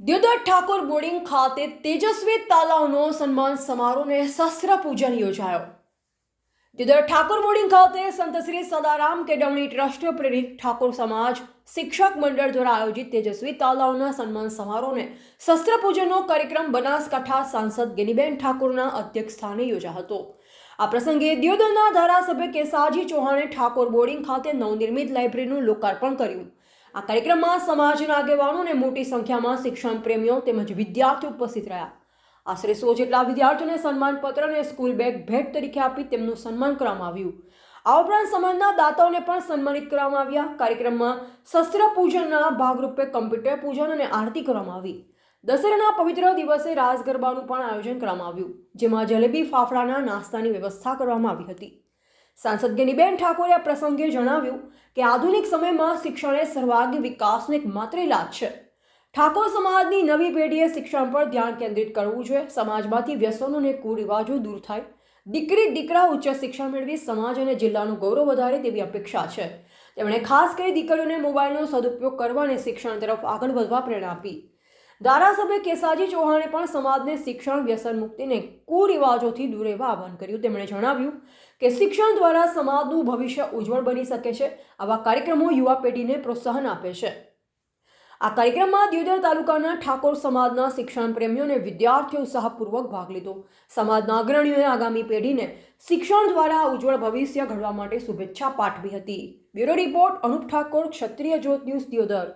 Deodar Thakor boarding ખાતે તેજસ્વી તાલાવનો સન્માન સમારોહને શસ્ત્ર પૂજન યોજાયો. દ્યોદર ઠાકોર બોર્ડિંગ ખાતે સંત શ્રી સદારામ કેળવણી ટ્રસ્ટ પ્રેરિત ઠાકોર સમાજ શિક્ષક મંડળ દ્વારા આયોજિત તેજસ્વી તાલાવના સન્માન સમારોહને શસ્ત્ર પૂજનનો કાર્યક્રમ બનાસકાંઠા સાંસદ ગેનીબેન ઠાકોરના અધ્યક્ષ સ્થાને યોજાયો હતો. આ પ્રસંગે દ્યોદરના ધારાસભ્ય કેસાજી ચૌહાણે ઠાકોર બોર્ડિંગ ખાતે નવનિર્મિત લાઇબ્રેરીનું લોકાર્પણ કર્યું. આ કાર્યક્રમમાં સમાજના આગેવાનો અને મોટી સંખ્યામાં શિક્ષણ પ્રેમીઓ તેમજ વિદ્યાર્થીઓ ઉપસ્થિત રહ્યા. આશરે સો જેટલા વિદ્યાર્થીઓને સન્માનપત્ર અને સ્કૂલ બેગ ભેટ તરીકે આપી તેમનું સન્માન કરવામાં આવ્યું. આ ઉપરાંત સમાજના દાતાઓને પણ સન્માનિત કરવામાં આવ્યા. કાર્યક્રમમાં શસ્ત્ર પૂજનના ભાગરૂપે કમ્પ્યુટર પૂજન અને આરતી કરવામાં આવી. દશેરાના પવિત્ર દિવસે રાસ ગરબાનું પણ આયોજન કરવામાં આવ્યું, જેમાં જલેબી, ફાફડાના નાસ્તાની વ્યવસ્થા કરવામાં આવી હતી. સાંસદ ગેનીબેન ઠાકોરે આ પ્રસંગે જણાવ્યું કે આધુનિક સમયમાં શિક્ષણ એ સર્વાંગી વિકાસનો એક માત્ર ઇલાજ છે. ઠાકોર સમાજની નવી પેઢીએ શિક્ષણ પર ધ્યાન કેન્દ્રિત કરવું જોઈએ. સમાજમાંથી વ્યસનો અને કુરિવાજો દૂર થાય. દીકરી, દીકરા ઉચ્ચ શિક્ષણ મેળવી સમાજ અને જિલ્લાનું ગૌરવ વધારે તેવી અપેક્ષા છે. તેમણે ખાસ કરી દીકરીઓને મોબાઈલનો સદુપયોગ કરવા અને શિક્ષણ તરફ આગળ વધવા પ્રેરણા આપી. ધારાસભ્ય કેસાજી ચૌહાણે પણ સમાજને શિક્ષણ વ્યસન મુક્તિને કુરિવાજોથી દૂર રહેવા આહવાન કર્યું. તેમણે જણાવ્યું કે શિક્ષણ દ્વારા સમાજનું ભવિષ્ય ઉજ્જવળ બની શકે છે. આવા કાર્યક્રમો યુવા પેઢીને પ્રોત્સાહન આપે છે. આ કાર્યક્રમમાં દ્યોદર તાલુકાના ઠાકોર સમાજના શિક્ષણ પ્રેમીઓ અને વિદ્યાર્થીઓ ઉત્સાહપૂર્વક ભાગ લીધો. સમાજના અગ્રણીઓએ આગામી પેઢીને શિક્ષણ દ્વારા ઉજ્જવળ ભવિષ્ય ઘડવા માટે શુભેચ્છા પાઠવી હતી. Bureau report Anup Thakor, Kshatriya Jyot news, Deodar.